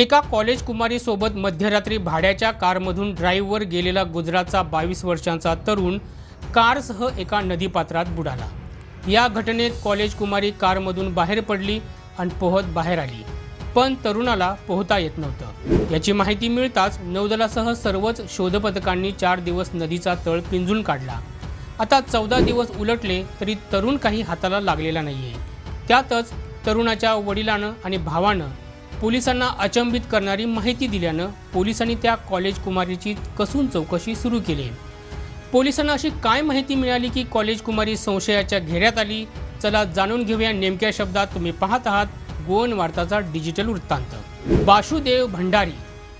एका कॉलेज कुमारीसोबत मध्यरात्री भाड्याच्या कारमधून ड्राईव्हवर गेलेला गुजरातचा बावीस वर्षांचा तरुण कारसह एका नदीपात्रात बुडाला. या घटनेत कॉलेज कुमारी कारमधून बाहेर पडली आणि पोहत बाहेर आली. पण तरुणाला पोहता येत नव्हतं. याची माहिती मिळताच नौदलासह सर्वच शोधपथकांनी चार दिवस नदीचा तळ पिंजून काढला. आता चौदा दिवस उलटले तरी तरुण काही हाताला लागलेला नाहीये. त्यातच तरुणाच्या वडिलानं आणि भावानं पोलिसांना अचंबित करणारी माहिती दिल्यानं पोलिसांनी त्या कॉलेज कुमारीची कसून चौकशी सुरू केली. पोलिसांना अशी काय माहिती मिळाली की कॉलेज कुमारी संशयाच्या घेऱ्यात आली? चला जाणून घेऊया नेमक्या शब्दात तुम्ही पाहत आहात गोवन वार्ताचा डिजिटल वृत्तांत. बाशुदेव भंडारी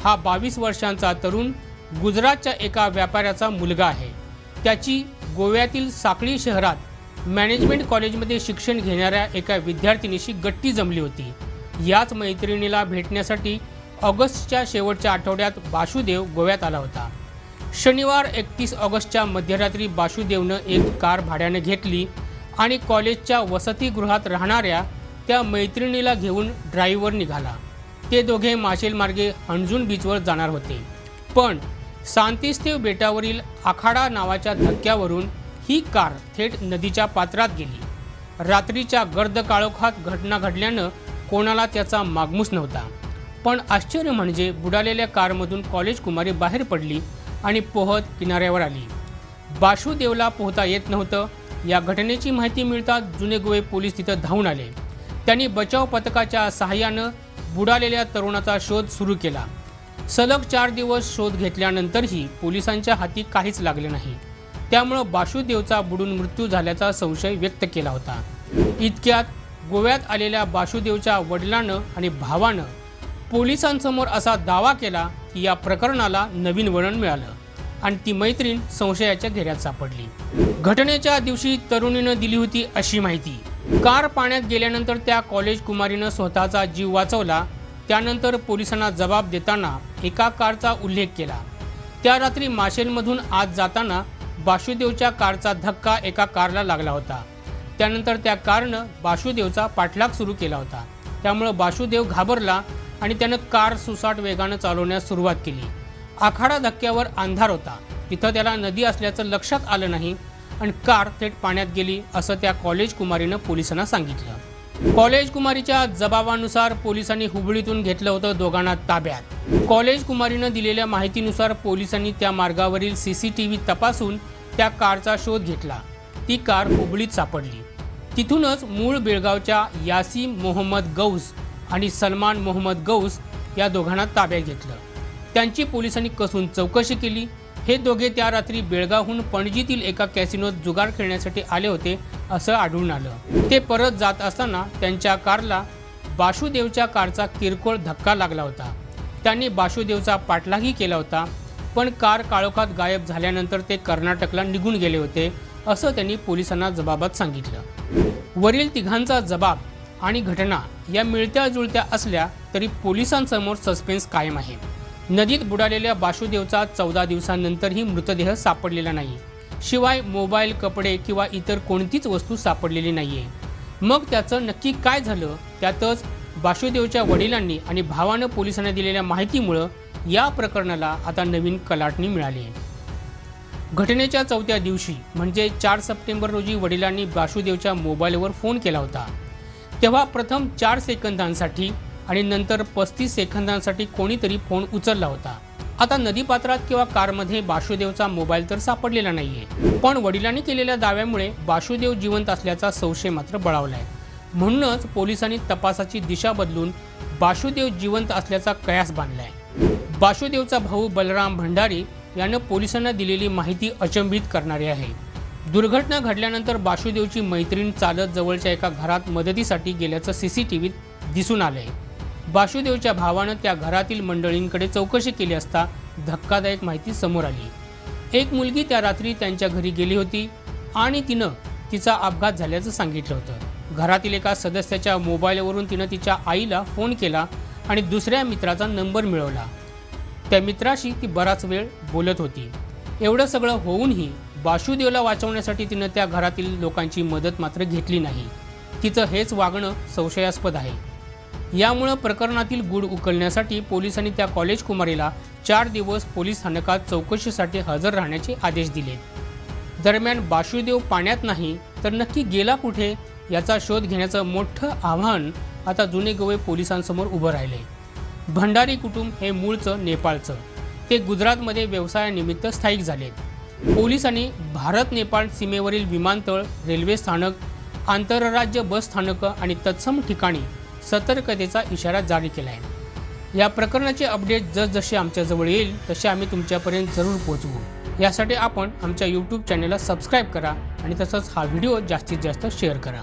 हा बावीस वर्षांचा तरुण गुजरातच्या एका व्यापाऱ्याचा मुलगा आहे. त्याची गोव्यातील साकळी शहरात मॅनेजमेंट कॉलेजमध्ये शिक्षण घेणाऱ्या एका विद्यार्थिनीशी गट्टी जमली होती. याच मैत्रिणीला भेटण्यासाठी ऑगस्टच्या शेवटच्या आठवड्यात बाशुदेव गोव्यात आला होता. शनिवार एकतीस ऑगस्टच्या मध्यरात्री बाशुदेवनं एक कार भाड्याने घेतली आणि कॉलेजच्या वसतिगृहात राहणाऱ्या त्या मैत्रिणीला घेऊन ड्राईव्हवर निघाला. ते दोघे माशेलमार्गे हंजून बीचवर जाणार होते. पण सांतिस्तेव बेटावरील आखाडा नावाच्या धक्क्यावरून ही कार थेट नदीच्या पात्रात गेली. रात्रीच्या गर्द काळोखात घटना घडल्यानं कोणाला त्याचा मागमूस नव्हता. पण आश्चर्य म्हणजे बुडालेल्या कारमधून कॉलेज कुमारी बाहेर पडली आणि पोहत किनाऱ्यावर आली. बाशुदेवला पोहता येत नव्हतं. या घटनेची माहिती मिळताच जुने गोवे पोलीस तिथं धावून आले. त्यांनी बचाव पथकाच्या सहाय्यानं बुडालेल्या तरुणाचा शोध सुरू केला. सलग चार दिवस शोध घेतल्यानंतरही पोलिसांच्या हाती काहीच लागले नाही. त्यामुळं बाशुदेवचा बुडून मृत्यू झाल्याचा संशय व्यक्त केला होता. इतक्यात गोव्यात आलेल्या बाशुदेवच्या वडिलानं आणि भावानं पोलिसांसमोर असा दावा केला की या प्रकरणाला नवीन वळण मिळालं आणि ती मैत्रीण संशयाच्या घेऱ्यात सापडली. घटनेच्या दिवशी तरुणीनं दिली होती अशी माहिती. कार पाण्यात गेल्यानंतर त्या कॉलेज कुमारीनं स्वतःचा जीव वाचवला. त्यानंतर पोलिसांना जबाब देताना एका कारचा उल्लेख केला. त्या रात्री माशेलमधून आत जाताना बाशुदेवच्या कारचा धक्का एका कारला लागला होता. त्यानंतर त्या कारनं बाशुदेवचा पाठलाग सुरू केला होता. त्यामुळं बाशुदेव घाबरला आणि त्यानं कार सुसाट वेगानं चालवण्यास सुरुवात केली. आखाडा धक्क्यावर अंधार होता. तिथं त्याला नदी असल्याचं लक्षात आलं नाही आणि कार थेट पाण्यात गेली असं त्या कॉलेज कुमारीनं पोलिसांना सांगितलं. कॉलेज कुमारीच्या जबाबानुसार पोलिसांनी हुबळीतून घेतलं होतं दोघांना ताब्यात. कॉलेज कुमारीनं दिलेल्या माहितीनुसार पोलिसांनी त्या मार्गावरील सी सी टी व्ही तपासून त्या कारचा शोध घेतला. ती कार हुबळीत सापडली. तिथूनच मूळ बेळगावच्या यासीम मोहम्मद गौस आणि सलमान मोहम्मद गौस या दोघांना ताब्यात घेतलं. त्यांची पोलिसांनी कसून चौकशी केली. हे दोघे त्या रात्री बेळगावहून पणजीतील एका कॅसिनोत जुगार खेळण्यासाठी आले होते असं आढळून आलं. ते परत जात असताना त्यांच्या कारला बाशुदेवच्या कारचा किरकोळ धक्का लागला होता. त्यांनी बाशुदेवचा पाठलागही केला होता पण कार काळोखात गायब झाल्यानंतर ते कर्नाटकला निघून गेले होते असं त्यांनी पोलिसांना जबाबात सांगितलं. वरील तिघांचा जबाब आणि घटना या मिळत्या जुळत्या असल्या तरी पोलिसांसमोर सस्पेन्स कायम आहे. नदीत बुडालेल्या बाशुदेवचा चौदा दिवसांनंतरही मृतदेह सापडलेला नाही. शिवाय मोबाईल कपडे किंवा इतर कोणतीच वस्तू सापडलेली नाहीये. मग त्याचं नक्की काय झालं? त्यातच बाशुदेवच्या वडिलांनी आणि भावानं पोलिसांना दिलेल्या माहितीमुळं या प्रकरणाला आता नवीन कलाटणी मिळाली आहे. घटनेच्या चौथ्या दिवशी म्हणजे चार सप्टेंबर रोजी वडिलांनी वासुदेवच्या मोबाईलवर फोन केला होता. तेव्हा प्रथम चार सेकंदांसाठी आणि नंतर पस्तीस सेकंदांसाठी कोणीतरी फोन उचलला होता. आता नदीपात्रात किंवा कारमध्ये बाशुदेवचा मोबाईल तर सापडलेला नाहीये. पण वडिलांनी केलेल्या दाव्यामुळे बाशुदेव जिवंत असल्याचा संशय मात्र बळावलाय. म्हणूनच पोलिसांनी तपासाची दिशा बदलून बाशुदेव जिवंत असल्याचा कयास बांधलाय. बाशुदेवचा भाऊ बलराम भंडारी यानं पोलिसांना दिलेली माहिती अचंबित करणारी आहे. दुर्घटना घडल्यानंतर बाशुदेवची मैत्रीण चालत जवळच्या एका घरात मदतीसाठी गेल्याचं सी सी टी व्हीत दिसून आलंय. बाशुदेवच्या भावानं त्या घरातील मंडळींकडे चौकशी केली असता धक्कादायक माहिती समोर आली. एक मुलगी त्या रात्री त्यांच्या घरी गेली होती आणि तिनं तिचा अपघात झाल्याचं सांगितलं होतं. घरातील एका सदस्याच्या मोबाईलवरून तिनं तिच्या आईला फोन केला आणि दुसऱ्या मित्राचा नंबर मिळवला. त्या मित्राशी ती बराच वेळ बोलत होती. एवढं सगळं होऊनही बाशुदेवला वाचवण्यासाठी तिनं त्या घरातील लोकांची मदत मात्र घेतली नाही. तिचं हेच वागणं संशयास्पद आहे. यामुळं प्रकरणातील गूढ उकलण्यासाठी पोलिसांनी त्या कॉलेज कुमारीला चार दिवस पोलीस स्थानकात चौकशीसाठी हजर राहण्याचे आदेश दिले. दरम्यान बाशुदेव पाण्यात नाही तर नक्की गेला कुठे? याचा शोध घेण्याचं मोठं आव्हान आता जुने गोवे पोलिसांसमोर उभं राहिले. भंडारी कुटुंब हे मूळचं नेपाळचं. ते गुजरातमध्ये व्यवसायानिमित्त स्थायिक झालेत पोलिसांनी भारत नेपाळ सीमेवरील विमानतळ रेल्वे स्थानक आंतरराज्य बस स्थानकं आणि तत्सम ठिकाणी सतर्कतेचा इशारा जारी केला आहे या प्रकरणाचे अपडेट जसजसे आमच्याजवळ येईल तसे आम्ही तुमच्यापर्यंत जरूर पोहोचवू. यासाठी आपण आमच्या यूट्यूब चॅनलला सबस्क्राईब करा आणि तसंच हा व्हिडिओ जास्तीत जास्त शेअर करा.